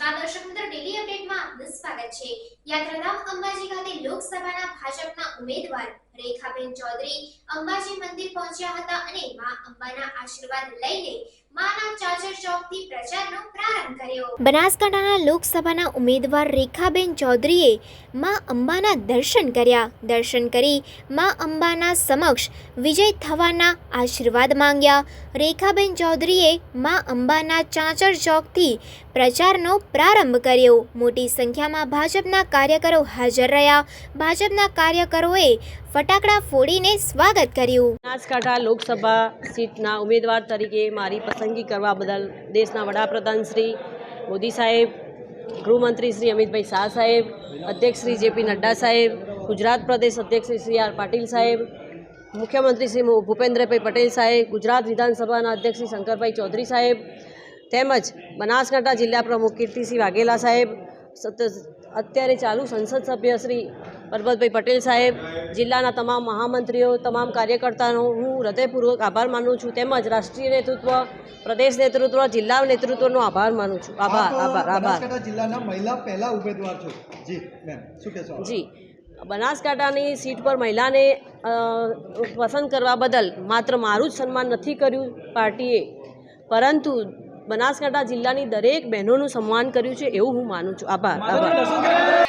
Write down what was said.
નમસ્કાર ડેલી અપડેટમાં આપનું છે. યાત્રાધામ અંબાજી ખાતે લોકસભાના ભાજપના ઉમેદવાર રેખાબેન ચૌધરી અંબાજી મંદિર પહોંચ્યા હતા અને માં અંબાના આશીર્વાદ લઈને બનાસકાંઠાના લોકસભાના ઉમેદવાર રેખાબેન ચૌધરીએ મા અંબાના દર્શન કર્યા. દર્શન કરી મા અંબાના સમક્ષ વિજય થવાના આશીર્વાદ માંગ્યા. રેખાબેન ચૌધરીએ મા અંબાના ચાંચર ચોકથી પ્રચારનો પ્રારંભ કર્યો. મોટી સંખ્યામાં ભાજપના કાર્યકરો હાજર રહ્યા. ભાજપના કાર્યકરોએ ફટાકડા ફોડીને સ્વાગત કર્યું. બનાસકાંઠા લોકસભા સીટના ઉમેદવાર તરીકે મારી પસંદગી કરવા બદલ દેશના વડાપ્રધાન શ્રી મોદી સાહેબ, ગૃહમંત્રી શ્રી અમિતભાઈ શાહ સાહેબ, અધ્યક્ષ શ્રી જેપી નડ્ડા સાહેબ, ગુજરાત પ્રદેશ અધ્યક્ષ શ્રી સી આર પાટીલ સાહેબ, મુખ્યમંત્રી શ્રી ભૂપેન્દ્રભાઈ પટેલ સાહેબ, ગુજરાત વિધાનસભાના અધ્યક્ષ શ્રી શંકરભાઈ ચૌધરી સાહેબ, તેમજ બનાસકાંઠા જિલ્લા પ્રમુખ કીર્તિસિંહ વાઘેલા સાહેબ, સત અત્યારે ચાલુ સંસદ સભ્ય શ્રી પરબતભાઈ પટેલ સાહેબ જિલ્લાના તમામ મહામંત્રીઓ તમામ કાર્યકર્તાનો હું હૃદયપૂર્વક આભાર માનું છું. તેમજ રાષ્ટ્રીય નેતૃત્વ પ્રદેશ નેતૃત્વ જિલ્લા નેતૃત્વનો આભાર માનું છું. આભાર આભાર આભાર. જિલ્લાના મહિલા પહેલા ઉમેદવાર છો. જી મેમ શું કહેશો જી. બનાસકાંઠાની સીટ પર મહિલાને પસંદ કરવા બદલ માત્ર મારું જ સન્માન નથી કર્યું પાર્ટીએ. પરંતુ બનાસકાંઠા જિલ્લાની દરેક બહેનોનું સન્માન કર્યું છે એવું હું માનું છું. આભાર. આભાર.